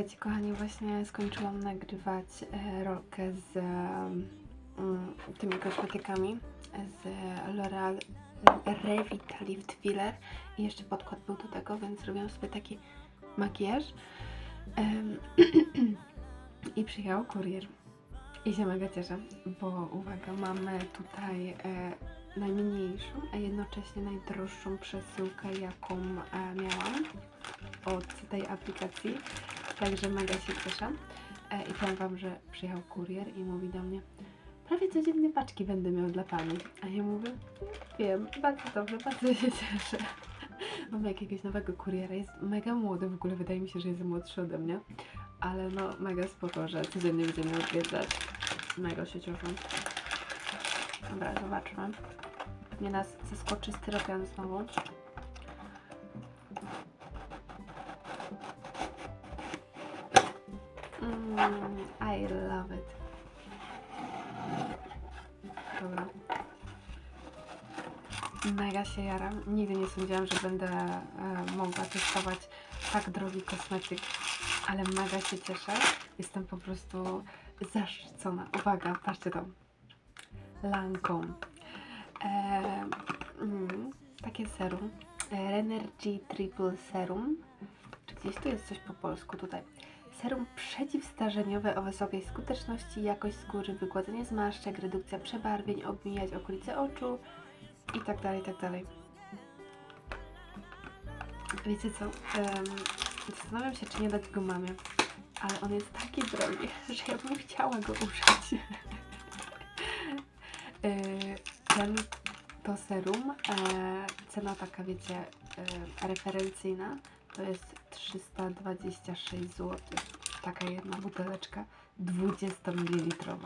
Słuchajcie, kochani, właśnie skończyłam nagrywać e, rolkę z e, mm, tymi kosmetykami z L'Oreal Revitalift Filler. I jeszcze podkład był do tego, więc zrobiłam sobie taki makijaż. I przyjechał kurier. I się mega cieszę, bo uwaga, mamy tutaj e, najmniejszą, a jednocześnie najdroższą przesyłkę, jaką e, miałam od tej aplikacji. Także mega się cieszę. E, I powiem Wam, że przyjechał kurier i mówi do mnie prawie codziennie paczki będę miał dla Pani. A ja mówię, wiem, bardzo dobrze, bardzo się cieszę. Mamy jakiegoś nowego kuriera, jest mega młody, w ogóle wydaje mi się, że jest młodszy ode mnie. Ale no, mega spoko, że codziennie będzie mnie odwiedzać. Mega się cieszę. Dobra, zobaczmy. Pewnie nas zaskoczy styropian znowu. I love it. Dobra. Mega się jaram. Nigdy nie sądziłam, że będę e, mogła testować tak drogi kosmetyk, ale mega się cieszę. Jestem po prostu zaszczycona. Uwaga, patrzcie to. Lancome. E, mm, takie serum. Renergy Triple Serum. Czy gdzieś tu jest coś po polsku tutaj? Serum przeciwstarzeniowe o wysokiej skuteczności, jakość skóry, wygładzenie zmarszczek, redukcja przebarwień, obmijać okolice oczu i tak dalej, i tak. Wiecie co? Em, zastanawiam się, czy nie dać go mamie, ale on jest taki drogi, że ja bym chciała go użyć. E, Ten to serum, e, cena taka, wiecie, e, referencyjna, to jest 326 zł. Taka jedna buteleczka 20 ml.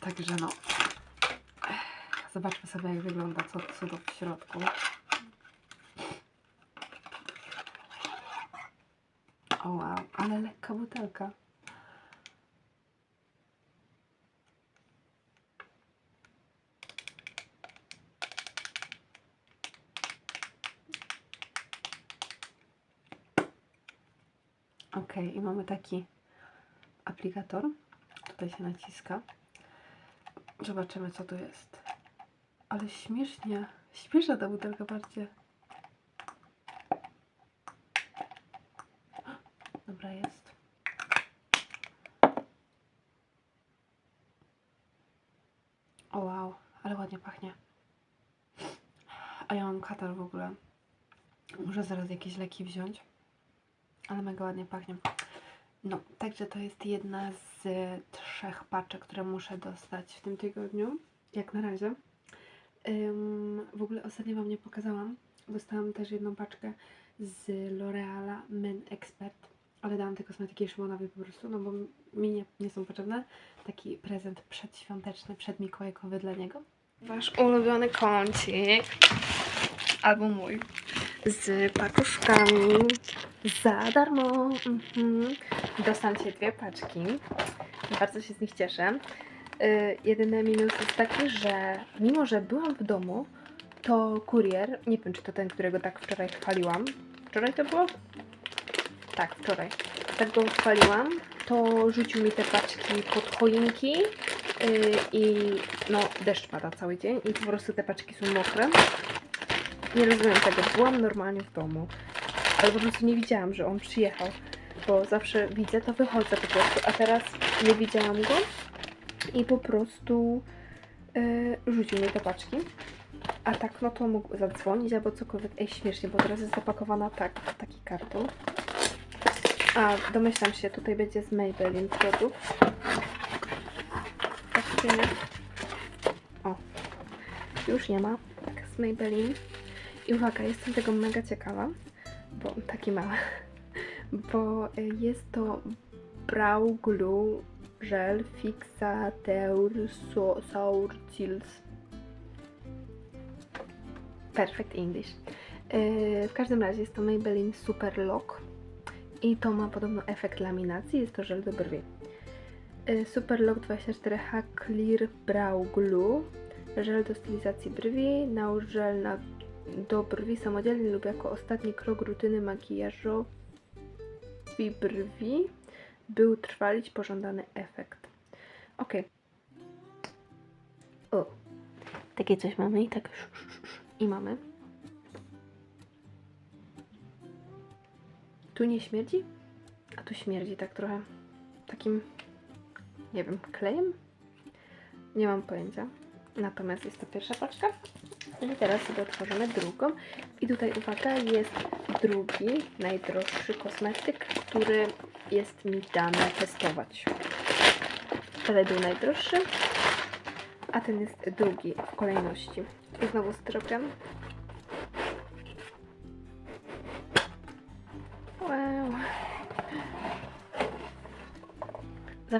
Także no. Zobaczmy sobie jak wygląda co cudo w środku. O wow, ale lekka butelka. Ok, i mamy taki aplikator. Tutaj się naciska. Zobaczymy, co tu jest. Ale śmiesznie. Śmieszna ta butelka, patrzcie. Dobra, jest. O wow, ale ładnie pachnie. A ja mam katar w ogóle. Muszę zaraz jakieś leki wziąć ale mega ładnie pachnie. No, także to jest jedna z trzech paczek, które muszę dostać w tym tygodniu, jak na razie. Ym, w ogóle ostatnio Wam nie pokazałam. Dostałam też jedną paczkę z L'Oreala Men Expert, ale dałam te kosmetyki Szymonowi po prostu, no bo mi nie, nie są potrzebne. Taki prezent przedświąteczny, przedmikołajkowy dla niego. Wasz ulubiony kącik, albo mój, z paczuszkami za darmo. Mhm. Dostałam się dwie paczki. Bardzo się z nich cieszę. Yy, jedyny minus jest taki, że mimo, że byłam w domu, to kurier, nie wiem czy to ten, którego tak wczoraj chwaliłam. Wczoraj to było? Tak, wczoraj. Tak go chwaliłam, to rzucił mi te paczki pod choinki yy, i no deszcz pada cały dzień i po prostu te paczki są mokre. Nie rozumiem tego, byłam normalnie w domu ale po prostu nie widziałam, że on przyjechał, bo zawsze widzę, to wychodzę po prostu, a teraz nie widziałam go i po prostu yy, rzucił mi te paczki. A tak, no to mógł zadzwonić albo cokolwiek. Ej, śmiesznie, bo teraz jest zapakowana tak, taki karton. A, domyślam się, tutaj będzie z Maybelline produkt. Tak czy nie? O, już nie ma. Tak, z Maybelline. I uwaga, jestem tego mega ciekawa bo taki mały, bo y, jest to Brow Glue Gel Fixateur So- Sour Chills Perfect English. Yy, w każdym razie jest to Maybelline Super Lock i to ma podobno efekt laminacji, jest to żel do brwi. Yy, Super Lock 24H Clear Brow Glue, żel do stylizacji brwi, nałóż żel na, do brwi samodzielnie lub jako ostatni krok rutyny makijażowej brwi, by utrwalić pożądany efekt. Ok. O, takie coś mamy i tak i mamy. Tu nie śmierdzi, a tu śmierdzi tak trochę takim, nie wiem, klejem? Nie mam pojęcia. Natomiast jest to pierwsza paczka. I teraz sobie otworzymy drugą. I tutaj uwaga, jest drugi, najdroższy kosmetyk, który jest mi dane testować. Ten był najdroższy, a ten jest drugi w kolejności. I znowu styropian.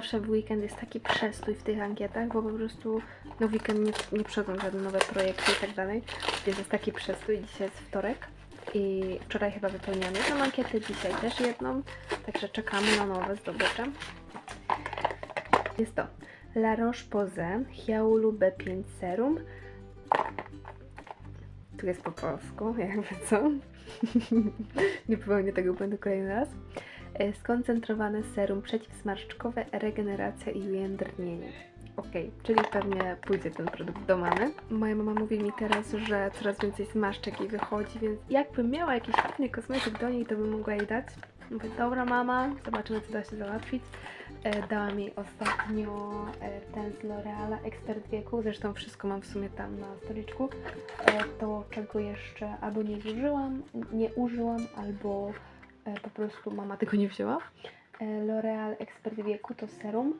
Zawsze w weekend jest taki przestój w tych ankietach, bo po prostu no weekend nie, nie przychodzą żadne nowe projekty i tak dalej, więc jest taki przestój. Dzisiaj jest wtorek i wczoraj chyba wypełniłam jedną ankietę, dzisiaj też jedną, także czekamy na nowe zdobycze. Jest to La Roche-Posay Hyalur B5 Serum. Tu jest po polsku, jakby co. Nie popełnię tego błędu kolejny raz. E, Skoncentrowane serum przeciwsmarszczkowe, regeneracja i ujędrnienie. Ok, czyli pewnie pójdzie ten produkt do mamy. Moja mama mówi mi teraz, że coraz więcej zmarszczek jej wychodzi, więc jakbym miała jakiś fajny kosmetyk do niej, to bym mogła jej dać. Mówię, dobra mama, zobaczymy co da się załatwić. E, dała mi ostatnio e, ten z L'Oreala Expert Wieku, zresztą wszystko mam w sumie tam na stoliczku. E, to czego jeszcze albo nie zużyłam, nie użyłam, albo po prostu mama tego nie wzięła. E, L'Oreal Expert Wieku to serum.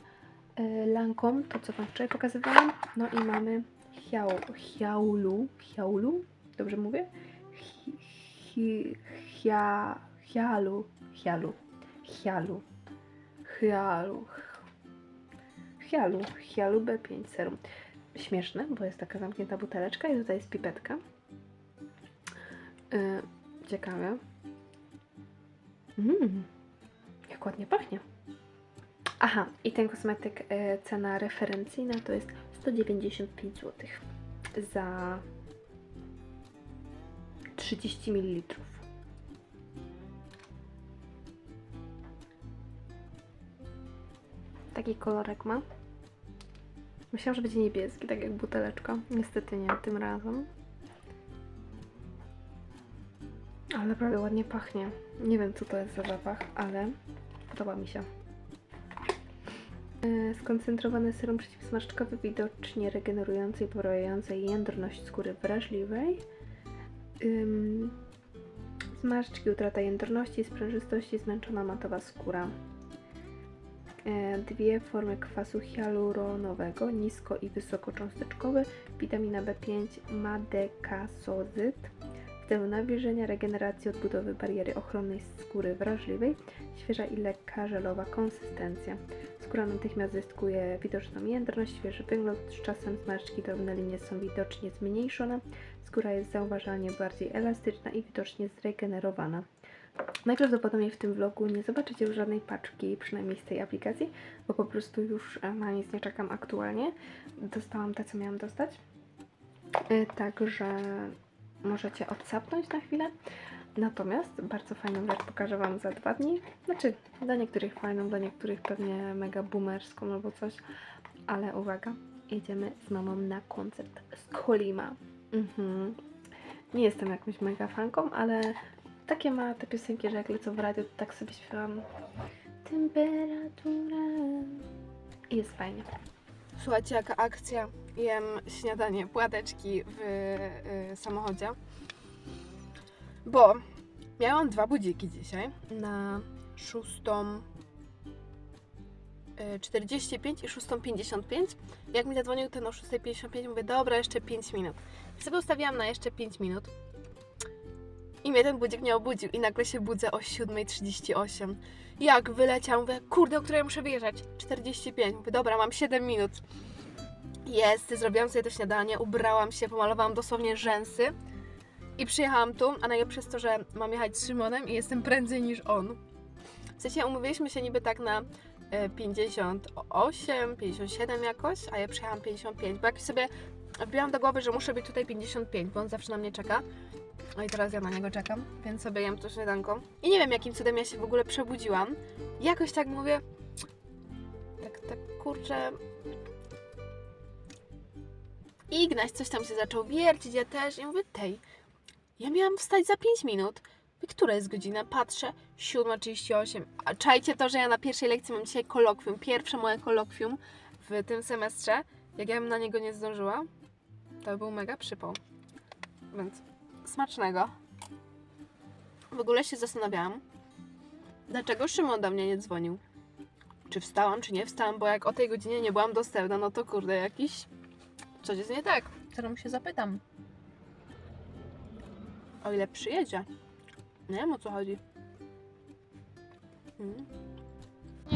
E, Lancome to co Wam wczoraj pokazywałam. No i mamy Hiau, Hiaulu, Hiaulu, dobrze mówię? Hi, hi, hia, hialu, hialu, hialu, hialu, hialu, hialu B5 serum. Śmieszne, bo jest taka zamknięta buteleczka i tutaj jest pipetka. Yy, ciekawe. Mmm, jak ładnie pachnie. Aha, i ten kosmetyk, e, cena referencyjna to jest 195 zł za 30 ml. Taki kolorek ma. Myślałam, że będzie niebieski, tak jak buteleczka. Niestety nie tym razem. Ale naprawdę ładnie pachnie. Nie wiem, co to jest za zapach, ale podoba mi się. E, Skoncentrowane serum przeciwsmarszczkowe widocznie regenerujące i poprawiające jędrność skóry wrażliwej. Ym, zmarszczki, utrata jędrności, sprężystości, zmęczona matowa skóra. E, Dwie formy kwasu hialuronowego, nisko i wysokocząsteczkowy, witamina B5, madekasozyt celu nawilżenia, regeneracji, odbudowy bariery ochronnej skóry wrażliwej, świeża i lekka żelowa konsystencja. Skóra natychmiast zyskuje widoczną jędrność, świeży wygląd, z czasem zmarszczki drobne linie są widocznie zmniejszone, skóra jest zauważalnie bardziej elastyczna i widocznie zregenerowana. Najprawdopodobniej w tym vlogu nie zobaczycie już żadnej paczki, przynajmniej z tej aplikacji, bo po prostu już e, na nic nie czekam aktualnie. Dostałam te, co miałam dostać. E, Także możecie odsapnąć na chwilę. Natomiast bardzo fajną rzecz pokażę Wam za dwa dni. Znaczy, dla niektórych fajną, dla niektórych pewnie mega boomerską albo coś. Ale uwaga, jedziemy z mamą na koncert z Kolima. Mhm. Nie jestem jakąś mega fanką, ale takie ma te piosenki, że jak lecą w radiu, to tak sobie śpiewam. Temperatura. I jest fajnie. Słuchajcie, jaka akcja. Jem śniadanie, płateczki w y, samochodzie. Bo miałam dwa budziki dzisiaj na 6.45 i 6.55. Jak mi zadzwonił ten o 6.55, mówię, dobra, jeszcze 5 minut. I sobie ustawiłam na jeszcze 5 minut. I mnie ten budzik nie obudził i nagle się budzę o 7.38. Jak wyleciał, mówię, kurde, o której muszę wyjeżdżać? 45. Mówię, dobra, mam 7 minut. Jest, zrobiłam sobie to śniadanie, ubrałam się, pomalowałam dosłownie rzęsy I przyjechałam tu, a najlepsze jest to, że mam jechać z Szymonem i jestem prędzej niż on. W sensie umówiliśmy się niby tak na e, 58, 57 jakoś, a ja przyjechałam 55, bo jakoś sobie wbiłam do głowy, że muszę być tutaj 55, bo on zawsze na mnie czeka. No i teraz ja na niego czekam, więc sobie jem to śniadanko. I nie wiem, jakim cudem ja się w ogóle przebudziłam. Jakoś tak mówię, tak, tak kurczę... Ignaś coś tam się zaczął wiercić, ja też. I mówię, tej, ja miałam wstać za 5 minut. I która jest godzina? Patrzę, 7.38. A czajcie to, że ja na pierwszej lekcji mam dzisiaj kolokwium. Pierwsze moje kolokwium w tym semestrze. Jak ja bym na niego nie zdążyła, to był mega przypał. Więc smacznego. W ogóle się zastanawiałam, dlaczego Szymon do mnie nie dzwonił. Czy wstałam, czy nie wstałam, bo jak o tej godzinie nie byłam dostępna, no to kurde, jakiś... Coś jest nie tak. Teraz się zapytam. O ile przyjedzie. Nie wiem o co chodzi. Mm.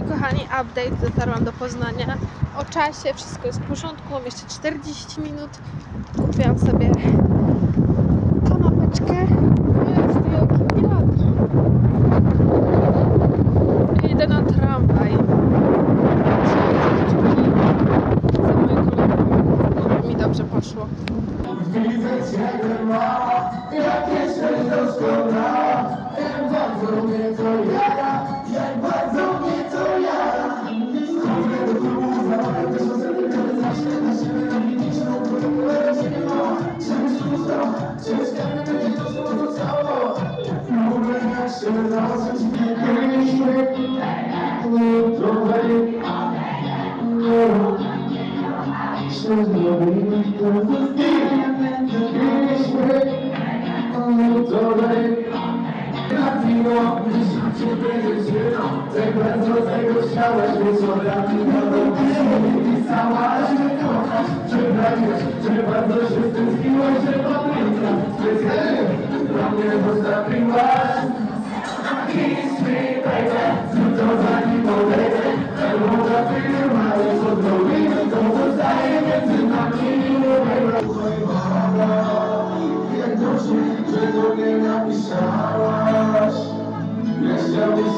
Kochani, update. Dotarłam do Poznania. O czasie, wszystko jest w porządku. Mam jeszcze 40 minut. Kupiłam sobie kanapeczkę. Jest wiatr. Idę na tramwaj. Za moje kolegę. Mi dobrze poszło. Przyszłość dobrymi pozytywem Przeżyliśmy Odczoraj Latino Życie będzie żyło Tak bardzo tego chciałaś Być od Latino do Ty pisałaś, że kochasz Że pragniesz, że bardzo się z tym zbiłaś Że pamiętam, że ty Dla mnie zostawiłaś Peace.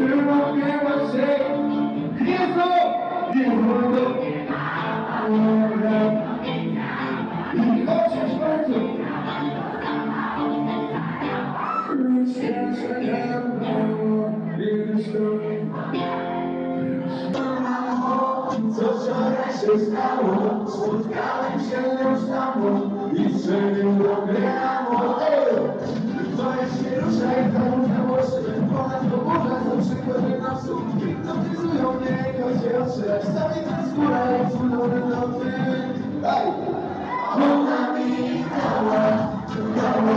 trzyma chyba się Jezu, Jezu I chociaż bardzo. Ludzkie przegrana Wielka Co wczoraj się stało Spotkałem się już na morzu.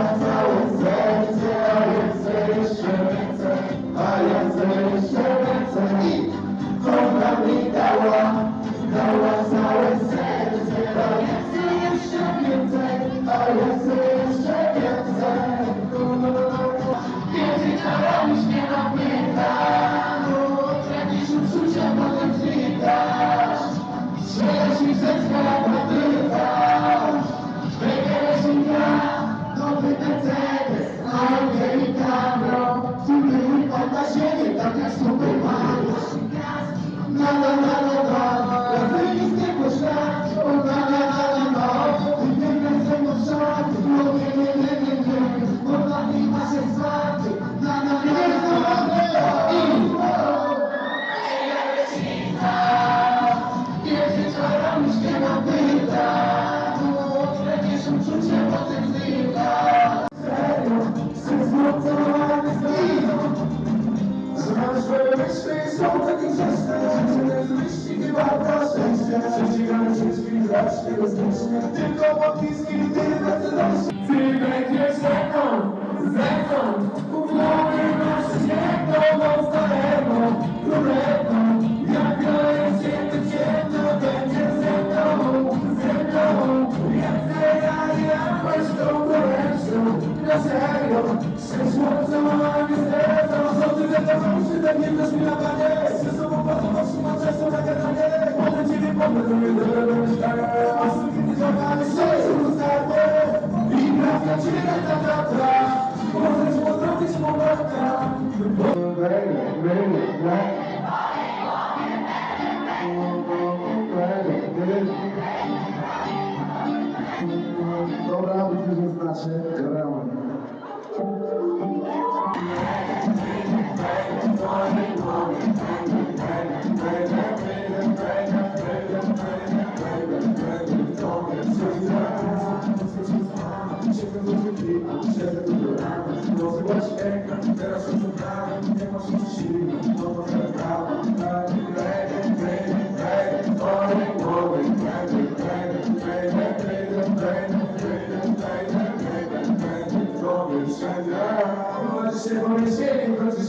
Hey! Strasznie bezpieczne, tylko łokiski, ty bezrośnie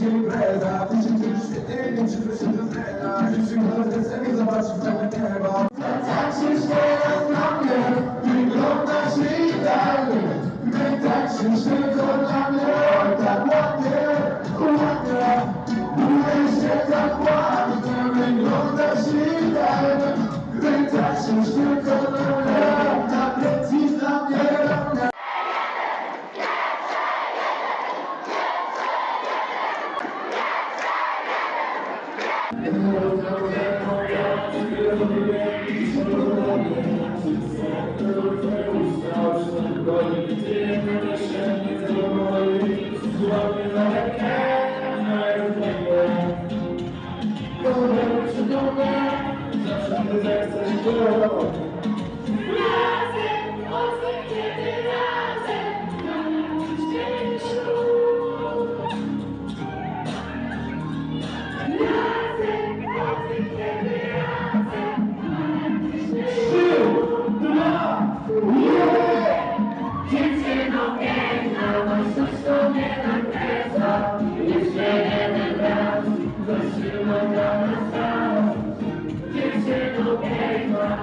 Şimdi bu kadar, şimdi bu kadar, şimdi bu kadar, şimdi bu kadar, şimdi bu kadar, Thank you.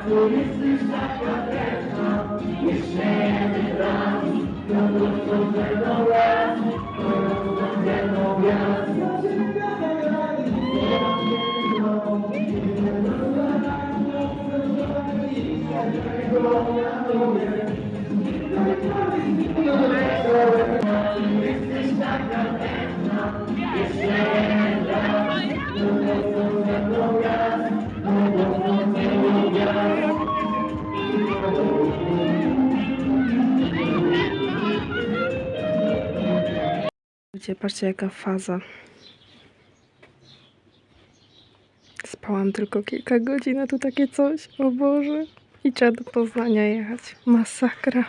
turysty szlaka drewna, jesienny las, gorącą drewną las, gorącą drewną gwiazd. Jesteś taka piękna patrzcie jaka faza. Spałam tylko kilka godzin, a tu takie coś. O Boże. I trzeba do Poznania jechać. Masakra.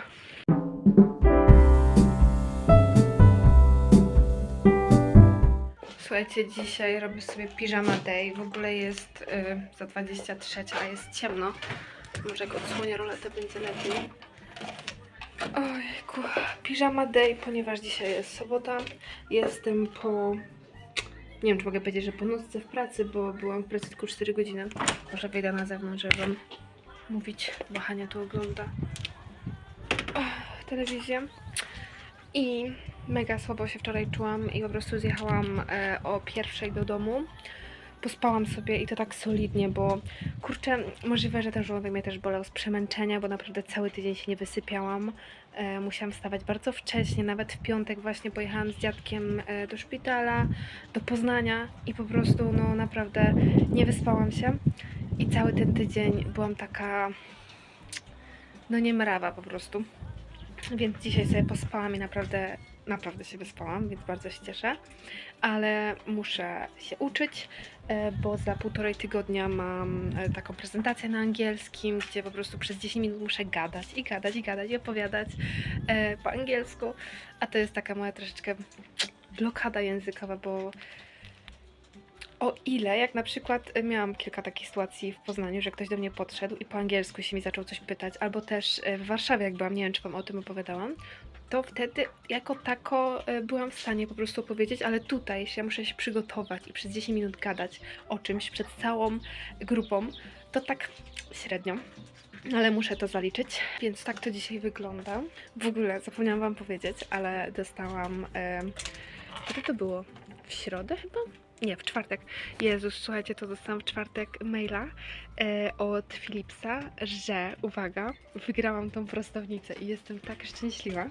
Słuchajcie, dzisiaj robię sobie piżama day. W ogóle jest y, za 23, a jest ciemno. Może jak odsłonię roletę będzie lepiej. Ojku, piżama day, ponieważ dzisiaj jest sobota. Jestem po... Nie wiem, czy mogę powiedzieć, że po nocce w pracy, bo byłam w pracy tylko 4 godziny. Może wyjdę na zewnątrz, żeby wam mówić, bo Hania tu ogląda telewizję. I mega słabo się wczoraj czułam i po prostu zjechałam e, o pierwszej do domu. Pospałam sobie i to tak solidnie, bo kurczę, możliwe, że ten żołądek mnie też bolał z przemęczenia, bo naprawdę cały tydzień się nie wysypiałam. E, musiałam wstawać bardzo wcześnie, nawet w piątek właśnie pojechałam z dziadkiem e, do szpitala, do Poznania i po prostu no naprawdę nie wyspałam się. I cały ten tydzień byłam taka, no nie mrawa po prostu. Więc dzisiaj sobie pospałam i naprawdę, naprawdę się wyspałam, więc bardzo się cieszę. Ale muszę się uczyć, e, bo za półtorej tygodnia mam e, taką prezentację na angielskim, gdzie po prostu przez 10 minut muszę gadać i gadać i gadać i opowiadać e, po angielsku. A to jest taka moja troszeczkę blokada językowa, bo o ile, jak na przykład e, miałam kilka takich sytuacji w Poznaniu, że ktoś do mnie podszedł i po angielsku się mi zaczął coś pytać, albo też e, w Warszawie, jak byłam, nie wiem, czy Wam o tym opowiadałam, to wtedy jako tako e, byłam w stanie po prostu opowiedzieć, ale tutaj jeśli ja muszę się przygotować i przez 10 minut gadać o czymś przed całą grupą, to tak średnio. Ale muszę to zaliczyć, więc tak to dzisiaj wygląda. W ogóle zapomniałam Wam powiedzieć, ale dostałam. Kiedy to było? W środę chyba? Nie, w czwartek. Jezus, słuchajcie, to dostałam w czwartek maila e, od Philipsa, że, uwaga, wygrałam tą prostownicę i jestem tak szczęśliwa,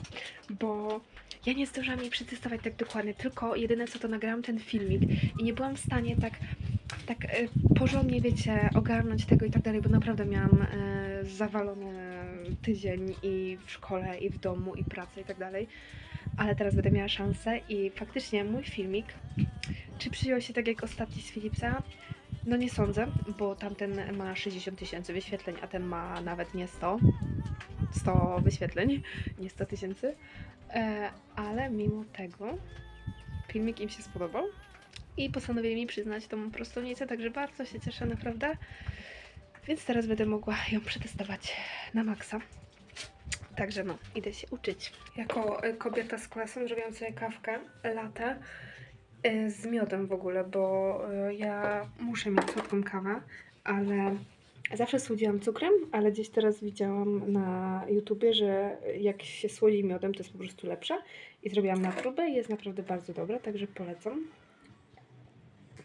bo ja nie zdążyłam jej przetestować tak dokładnie, tylko jedyne co to nagrałam ten filmik i nie byłam w stanie tak, tak e, porządnie, wiecie, ogarnąć tego i tak dalej, bo naprawdę miałam e, zawalony tydzień i w szkole, i w domu, i pracę i tak dalej. Ale teraz będę miała szansę i faktycznie mój filmik czy przyjął się tak jak ostatni z Philipsa? No nie sądzę, bo tamten ma 60 tysięcy wyświetleń, a ten ma nawet nie 100. 100 wyświetleń, nie 100 tysięcy. E, ale mimo tego filmik im się spodobał i postanowili mi przyznać tą prostownicę, także bardzo się cieszę naprawdę. Więc teraz będę mogła ją przetestować na maksa. Także no, idę się uczyć. Jako e, kobieta z klasą sobie kawkę, latę z miodem w ogóle, bo e, ja muszę mieć słodką kawę, ale zawsze słodziłam cukrem, ale gdzieś teraz widziałam na YouTubie, że jak się słodzi miodem, to jest po prostu lepsze. I zrobiłam na próbę i jest naprawdę bardzo dobra, także polecam.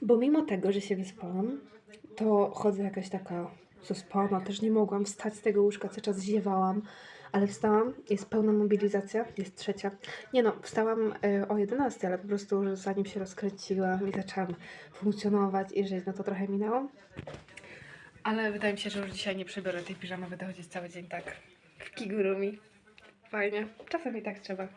Bo mimo tego, że się wyspałam, to chodzę jakaś taka zaspana, też nie mogłam wstać z tego łóżka, cały czas ziewałam, ale wstałam, jest pełna mobilizacja, jest trzecia. Nie no, wstałam y, o 11, ale po prostu zanim się rozkręciłam i zaczęłam funkcjonować i żyć, no to trochę minęło. Ale wydaje mi się, że już dzisiaj nie przybiorę tej piżamy, będę chodzić cały dzień tak w kigurumi. Fajnie, czasem i tak trzeba.